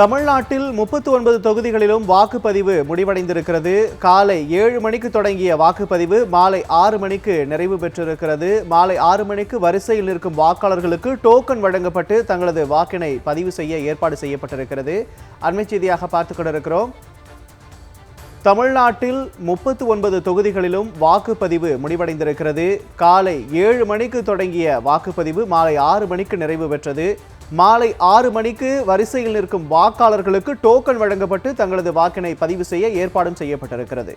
தமிழ்நாட்டில் முப்பத்தி ஒன்பது தொகுதிகளிலும் வாக்குப்பதிவு முடிவடைந்திருக்கிறது. காலை ஏழு மணிக்கு தொடங்கிய வாக்குப்பதிவு மாலை ஆறு மணிக்கு நிறைவு பெற்றிருக்கிறது. மாலை ஆறு மணிக்கு வரிசையில் நிற்கும் வாக்காளர்களுக்கு டோக்கன் வழங்கப்பட்டு தங்களது வாக்கினை பதிவு செய்ய ஏற்பாடு செய்யப்பட்டிருக்கிறது. அண்மை செய்தியாக பார்த்துக் கொண்டிருக்கிறோம். தமிழ்நாட்டில் முப்பத்து ஒன்பது தொகுதிகளிலும் வாக்குப்பதிவு முடிவடைந்திருக்கிறது. காலை ஏழு மணிக்கு தொடங்கிய வாக்குப்பதிவு மாலை ஆறு மணிக்கு நிறைவு பெற்றது. மாலை ஆறு மணிக்கு வரிசையில் நிற்கும் வாக்காளர்களுக்கு டோக்கன் வழங்கப்பட்டு தங்களது வாக்கினை பதிவு செய்ய ஏற்பாடும் செய்யப்பட்டிருக்கிறது.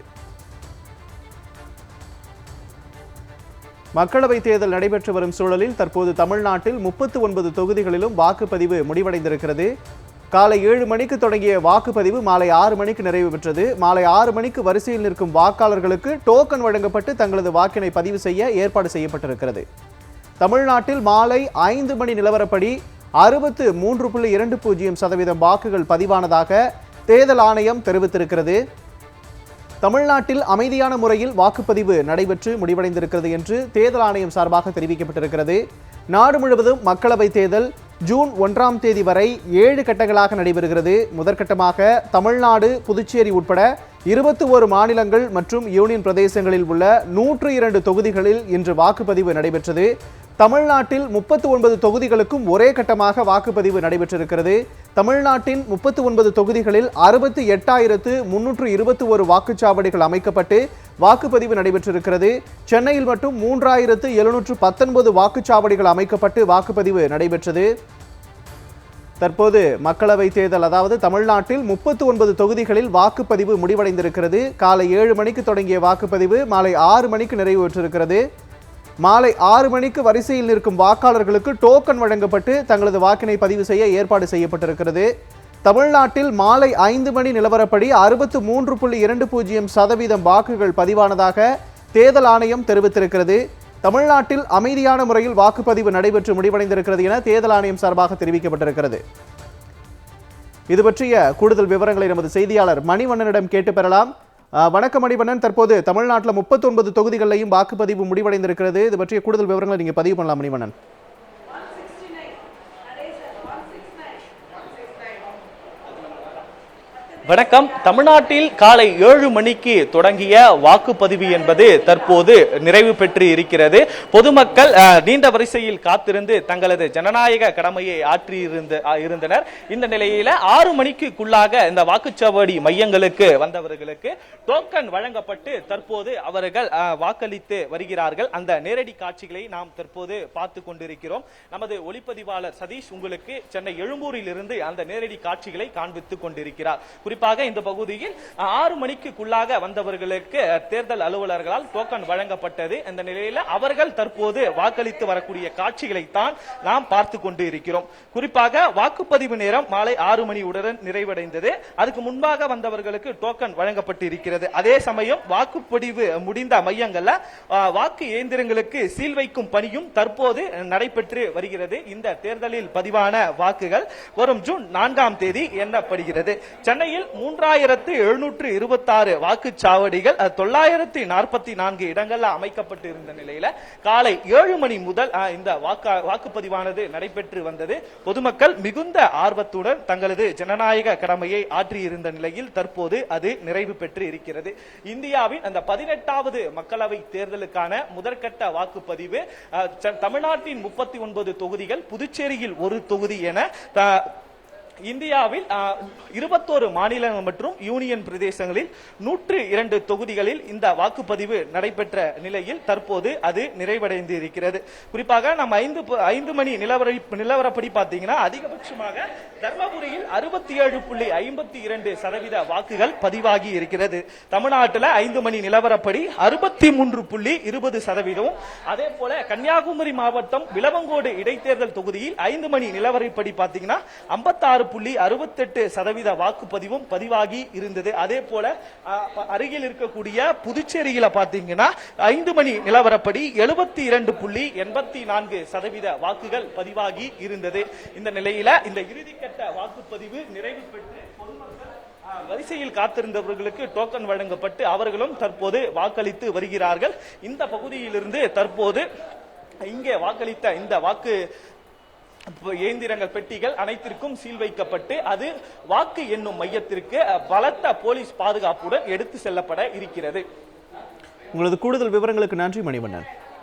மக்களவைத் தேர்தல் நடைபெற்று வரும் சூழலில் தற்போது தமிழ்நாட்டில் முப்பத்து ஒன்பது தொகுதிகளிலும் வாக்குப்பதிவு முடிவடைந்திருக்கிறது. காலை ஏழு மணிக்கு தொடங்கிய வாக்குப்பதிவு மாலை ஆறு மணிக்கு நிறைவு பெற்றது. மாலை ஆறு மணிக்கு வரிசையில் நிற்கும் வாக்காளர்களுக்கு டோக்கன் வழங்கப்பட்டு தங்களது வாக்கினை பதிவு செய்ய ஏற்பாடு செய்யப்பட்டிருக்கிறது. தமிழ்நாட்டில் மாலை ஐந்து மணி நிலவரப்படி அறுபத்து மூன்று புள்ளி இரண்டு பூஜ்ஜியம் சதவீதம் வாக்குகள் பதிவானதாக தேர்தல் ஆணையம் தெரிவித்திருக்கிறது. தமிழ்நாட்டில் அமைதியான முறையில் வாக்குப்பதிவு நடைபெற்று முடிவடைந்திருக்கிறது என்று தேர்தல் ஆணையம் சார்பாக தெரிவிக்கப்பட்டிருக்கிறது. நாடு முழுவதும் மக்களவைத் தேர்தல் ஜூன் ஒன்றாம் தேதி வரை ஏழு கட்டங்களாக நடைபெறுகிறது. முதற்கட்டமாக தமிழ்நாடு புதுச்சேரி உட்பட இருபத்தி ஒரு மாநிலங்கள் மற்றும் யூனியன் பிரதேசங்களில் உள்ள நூற்று இரண்டு தொகுதிகளில் இன்று வாக்குப்பதிவு நடைபெற்றது. தமிழ்நாட்டில் முப்பத்து ஒன்பது தொகுதிகளுக்கும் ஒரே கட்டமாக வாக்குப்பதிவு நடைபெற்றிருக்கிறது. தமிழ்நாட்டின் முப்பத்து ஒன்பது தொகுதிகளில் அறுபத்தி எட்டாயிரத்து முன்னூற்று இருபத்தி ஒரு வாக்குச்சாவடிகள் அமைக்கப்பட்டு வாக்குப்பதிவு நடைபெற்றிருக்கிறது. சென்னையில் மட்டும் மூன்றாயிரத்து எழுநூற்று பத்தொன்பது வாக்குச்சாவடிகள் அமைக்கப்பட்டு வாக்குப்பதிவு நடைபெற்றது. தற்போது மக்களவை தேர்தல் அதாவது தமிழ்நாட்டில் முப்பத்து ஒன்பது தொகுதிகளில் வாக்குப்பதிவு முடிவடைந்திருக்கிறது. காலை ஏழு மணிக்கு தொடங்கிய வாக்குப்பதிவு மாலை ஆறு மணிக்கு நிறைவு பெற்றிருக்கிறது மாலை ஆறு மணிக்கு வரிசையில் நிற்கும் வாக்காளர்களுக்கு டோக்கன் வழங்கப்பட்டு தங்களது வாக்கினை பதிவு செய்ய ஏற்பாடு செய்யப்பட்டிருக்கிறது. தமிழ்நாட்டில் மாலை ஐந்து மணி நிலவரப்படி அறுபத்து மூன்று புள்ளி இரண்டு பூஜ்ஜியம் சதவீதம் வாக்குகள் பதிவானதாக தேர்தல் ஆணையம் தெரிவித்திருக்கிறது. தமிழ்நாட்டில் அமைதியான முறையில் வாக்குப்பதிவு நடைபெற்று முடிவடைந்திருக்கிறது என தேர்தல் ஆணையம் சார்பாக தெரிவிக்கப்பட்டிருக்கிறது. இது பற்றிய கூடுதல் விவரங்களை நமது செய்தியாளர் மணிவண்ணனிடம் கேட்டு பெறலாம். வணக்கம் மணிவண்ணன் தற்போது தமிழ்நாட்டில் 39 தொகுதிகளிலையும் வாக்குப்பதிவு முடிவடைந்திருக்கிறது. இது பற்றிய கூடுதல் விவரங்களை நீங்க பதிவு பண்ணலாம் மணிவண்ணன் வணக்கம். தமிழ்நாட்டில் காலை ஏழு மணிக்கு தொடங்கிய வாக்குப்பதிவு என்பது தற்போது நிறைவு பெற்று இருக்கிறது. பொதுமக்கள் நீண்ட வரிசையில் காத்திருந்து தங்களது ஜனநாயக கடமையை ஆற்றி இருந்த இருந்தனர். இந்த நிலையில ஆறு மணிக்குள்ளாக இந்த வாக்குச்சாவடி மையங்களுக்கு வந்தவர்களுக்கு டோக்கன் வழங்கப்பட்டு தற்போது அவர்கள் வாக்களித்து வருகிறார்கள். அந்த நேரடி காட்சிகளை நாம் தற்போது பார்த்து கொண்டிருக்கிறோம். நமது ஒளிப்பதிவாளர் சதீஷ் உங்களுக்கு சென்னை எழும்பூரில் இருந்து அந்த நேரடி காட்சிகளை காண்பித்துக் கொண்டிருக்கிறார். குறிப்பாக இந்த பகுதியில் ஆறு மணிக்குள்ளாக வந்தவர்களுக்கு தேர்தல் அலுவலர்களால் டோக்கன் வழங்கப்பட்டது. இந்த நிலையில அவர்கள் தற்போது வாக்களித்து வரக்கூடிய காட்சிகளை தான் நாம் பார்த்து கொண்டு இருக்கிறோம். குறிப்பாக வாக்குப்பதிவு நேரம் மாலை ஆறு மணியுடன் நிறைவடைந்தது. அதுக்கு முன்பாக வந்தவர்களுக்கு டோக்கன் வழங்கப்பட்டு இருக்கிறது அதே சமயம் வாக்குப்பதிவு முடிந்த மையங்கள்ல வாக்கு இயந்திரங்களுக்கு சீல் வைக்கும் பணியும் தற்போது நடைபெற்று வருகிறது. இந்த தேர்தலில் பதிவான வாக்குகள் வரும் ஜூன் நான்காம் தேதி எண்ணப்படுகிறது. சென்னையில் மூன்றாயிரத்து எழுநூற்று இருபத்தாறு வாக்குச்சாவடிகள் தொள்ளாயிரத்தி நாற்பத்தி நான்கு இடங்கள்ல அமைக்கப்பட்டு இருந்த நிலையில காலை ஏழு மணி முதல் இந்த வாக்குப்பதிவானது நடைபெற்று வந்தது. பொதுமக்கள் மிகுந்த ஆர்வத்துடன் தங்களது ஜனநாயக கடமையை ஆற்றியிருந்த நிலையில் தற்போது அது நிறைவு பெற்று இருக்கிறது. இந்தியாவின் அந்த பதினெட்டாவது மக்களவை தேர்தலுக்கான முதற்கட்ட வாக்குப்பதிவு தமிழ்நாட்டின் முப்பத்தி ஒன்பது தொகுதிகள் புதுச்சேரியில் ஒரு தொகுதி என இந்தியாவில் இருபத்தோரு மாநிலங்கள் மற்றும் யூனியன் பிரதேசங்களில் நூற்று இரண்டு தொகுதிகளில் இந்த வாக்குப்பதிவு நடைபெற்ற நிலையில் தற்போது அது நிறைவடைந்து இருக்கிறது குறிப்பாக நம்ம ஐந்து ஐந்து மணி நிலவர நிலவரப்படி பார்த்தீங்கன்னா அதிகபட்சமாக தர்மபுரியில் அறுபத்தி ஏழு புள்ளி ஐம்பத்தி இரண்டு சதவீத வாக்குகள் பதிவாகி இருக்கிறது. தமிழ்நாட்டில் ஐந்து மணி நிலவரப்படி அறுபத்தி மூன்று புள்ளி இருபது சதவீதம் அதே போல கன்னியாகுமரி மாவட்டம் விளவங்கோடு இடைத்தேர்தல் தொகுதியில் ஐந்து மணி நிலவரப்படி பார்த்தீங்கன்னா ஐம்பத்தாறு புள்ளி அறுபத்தெட்டு சதவீத வாக்குப்பதிவும் பதிவாகி இருந்தது. அதே போல அருகில் இருக்கக்கூடிய புதுச்சேரியில பாத்தீங்கன்னா ஐந்து மணி நிலவரப்படி எழுபத்தி இரண்டு புள்ளி எண்பத்தி நான்கு சதவீத வாக்குகள் பதிவாகி இருந்தது. இந்த நிலையில இந்த இறுதிக்கட்ட வாக்குப்பதிவு நிறைவு பெற்று வரிசையில் காத்திருந்தவர்களுக்கு டோக்கன் வழங்கப்பட்டு அவர்களும் தற்போது வாக்களித்து வருகிறார்கள். இந்த பகுதியிலிருந்து தற்போது இங்கே வாக்களித்த இந்த வாக்கு இயந்திரங்கள் பெட்டிகள் அனைத்திற்கும் சீல் வைக்கப்பட்டு அது வாக்கு எண்ணும் மையத்திற்கு பலத்த போலீஸ் பாதுகாப்புடன் எடுத்து செல்லப்பட இருக்கிறது. உங்களது கூடுதல் விவரங்களுக்கு நன்றி மணிவண்ணன்.